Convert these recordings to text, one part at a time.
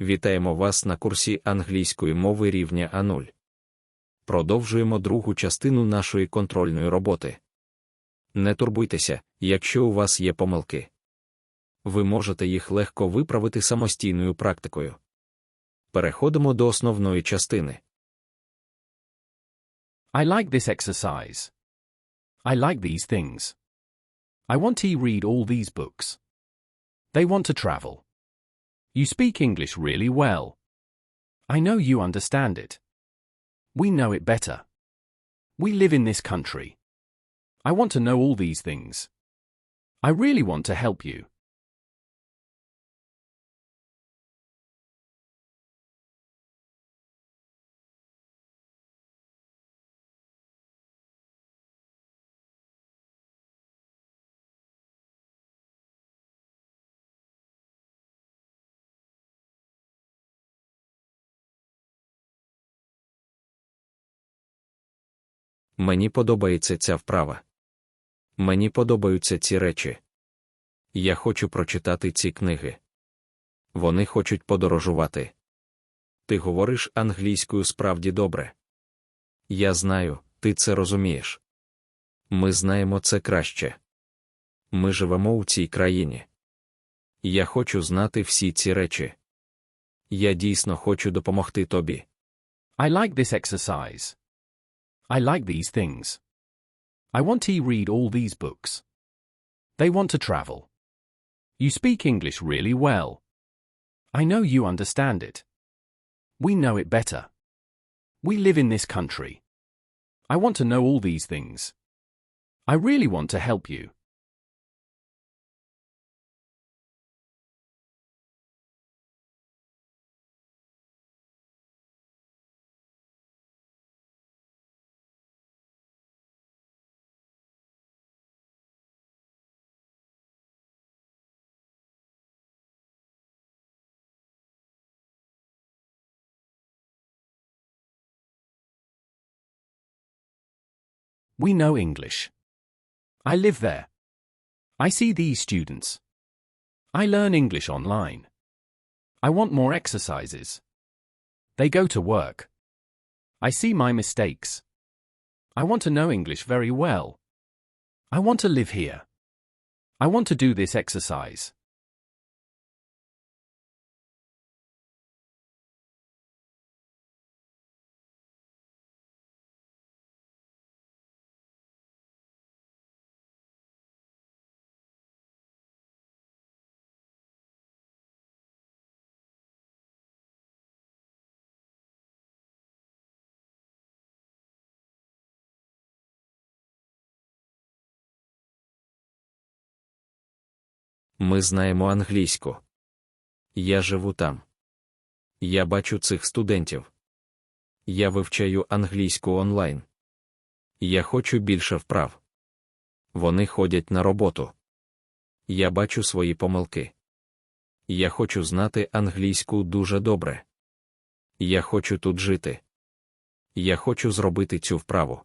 Вітаємо вас на курсі англійської мови рівня А0. Продовжуємо другу частину нашої контрольної роботи. Не турбуйтеся, якщо у вас є помилки. Ви можете їх легко виправити самостійною практикою. Переходимо до основної частини. I like this exercise. I like these things. I want to read all these books. They want to travel. You speak English really well. I know you understand it. We know it better. We live in this country. I want to know all these things. I really want to help you. Мені подобається ця вправа. Мені подобаються ці речі. Я хочу прочитати ці книги. Вони хочуть подорожувати. Ти говориш англійською справді добре. Я знаю, ти це розумієш. Ми знаємо це краще. Ми живемо у цій країні. Я хочу знати всі ці речі. Я дійсно хочу допомогти тобі. I like this exercise. I like these things. I want to read all these books. They want to travel. You speak English really well. I know you understand it. We know it better. We live in this country. I want to know all these things. I really want to help you. We know English. I live there. I see these students. I learn English online. I want more exercises. They go to work. I see my mistakes. I want to know English very well. I want to live here. I want to do this exercise. Ми знаємо англійську. Я живу там. Я бачу цих студентів. Я вивчаю англійську онлайн. Я хочу більше вправ. Вони ходять на роботу. Я бачу свої помилки. Я хочу знати англійську дуже добре. Я хочу тут жити. Я хочу зробити цю вправу.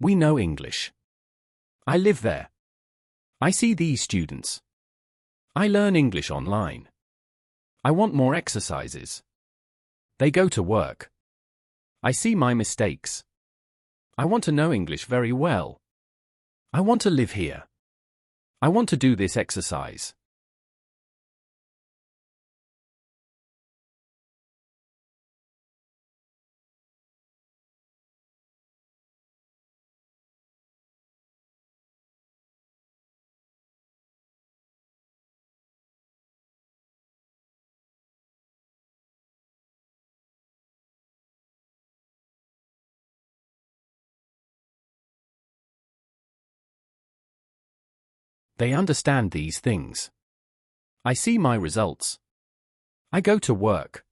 We know English. I live there. I see these students. I learn English online. I want more exercises. They go to work. I see my mistakes. I want to know English very well. I want to live here. I want to do this exercise. They understand these things. I see my results. I go to work.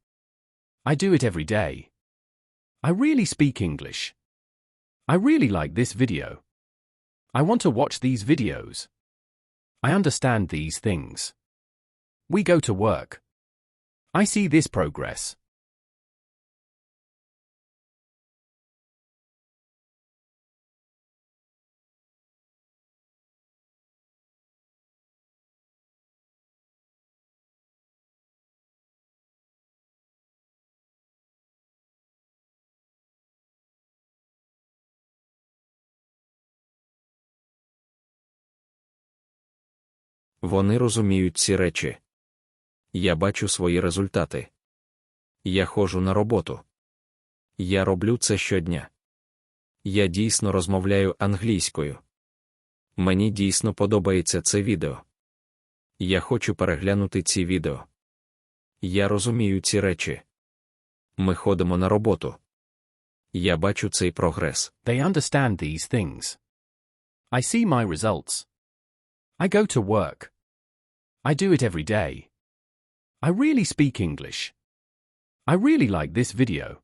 I do it every day. I really speak English. I really like this video. I want to watch these videos. I understand these things. We go to work. I see this progress. Вони розуміють ці речі. Я бачу свої результати. Я ходжу на роботу. Я роблю це щодня. Я дійсно розмовляю англійською. Мені дійсно подобається це відео. Я хочу переглянути ці відео. Я розумію ці речі. Ми ходимо на роботу. Я бачу цей прогрес. They understand these things. I see my results. I go to work. I do it every day. I really speak English. I really like this video.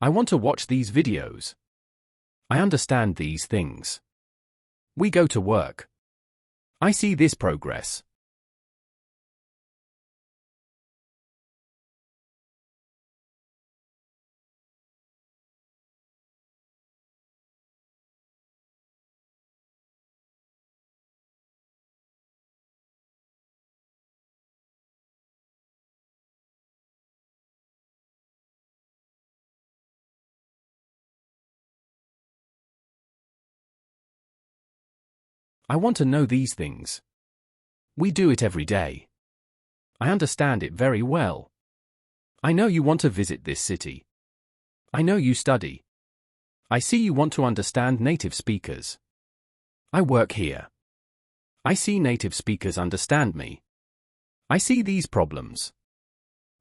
I want to watch these videos. I understand these things. We go to work. I see this progress. I want to know these things. We do it every day. I understand it very well. I know you want to visit this city. I know you study. I see you want to understand native speakers. I work here. I see native speakers understand me. I see these problems.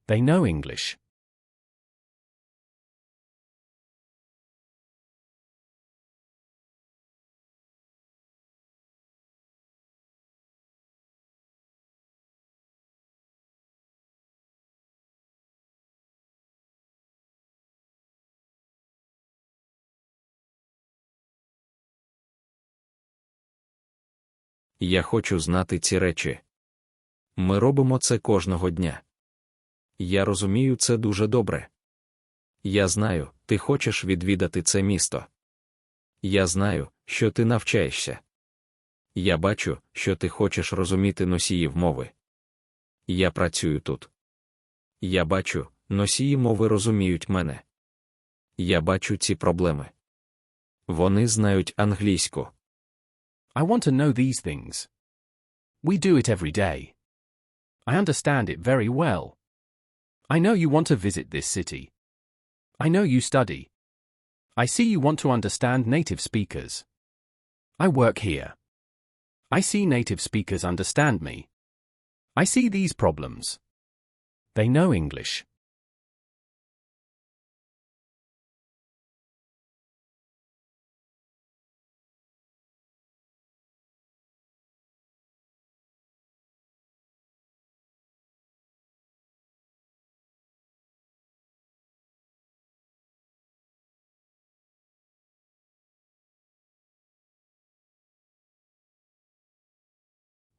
They know English. Я хочу знати ці речі. Ми робимо це кожного дня. Я розумію це дуже добре. Я знаю, ти хочеш відвідати це місто. Я знаю, що ти навчаєшся. Я бачу, що ти хочеш розуміти носіїв мови. Я працюю тут. Я бачу, носії мови розуміють мене. Я бачу ці проблеми. Вони знають англійську. I want to know these things. We do it every day. I understand it very well. I know you want to visit this city. I know you study. I see you want to understand native speakers. I work here. I see native speakers understand me. I see these problems. They know English.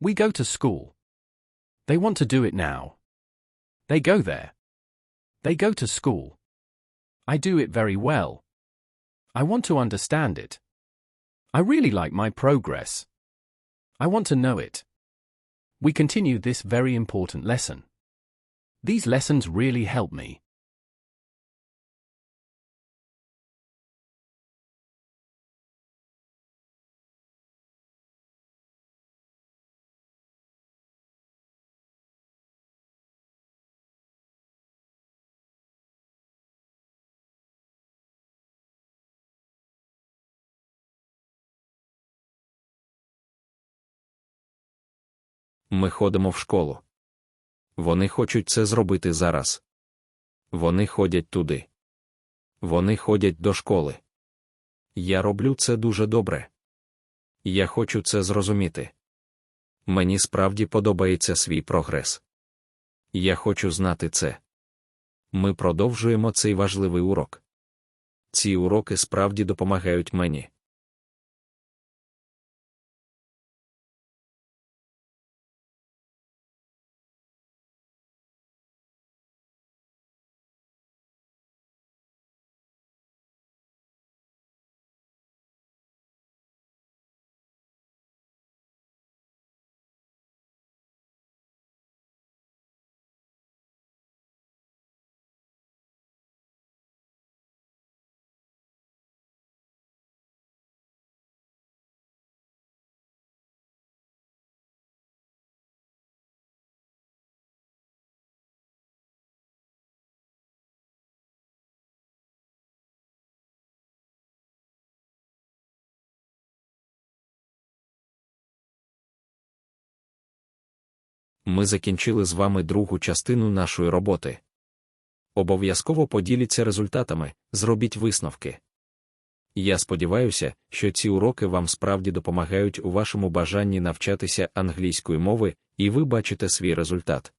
We go to school. They want to do it now. They go there. They go to school. I do it very well. I want to understand it. I really like my progress. I want to know it. We continue this very important lesson. These lessons really help me. Ми ходимо в школу. Вони хочуть це зробити зараз. Вони ходять туди. Вони ходять до школи. Я роблю це дуже добре. Я хочу це зрозуміти. Мені справді подобається свій прогрес. Я хочу знати це. Ми продовжуємо цей важливий урок. Ці уроки справді допомагають мені. Ми закінчили з вами другу частину нашої роботи. Обов'язково поділіться результатами, зробіть висновки. Я сподіваюся, що ці уроки вам справді допомагають у вашому бажанні навчатися англійської мови, і ви бачите свій результат.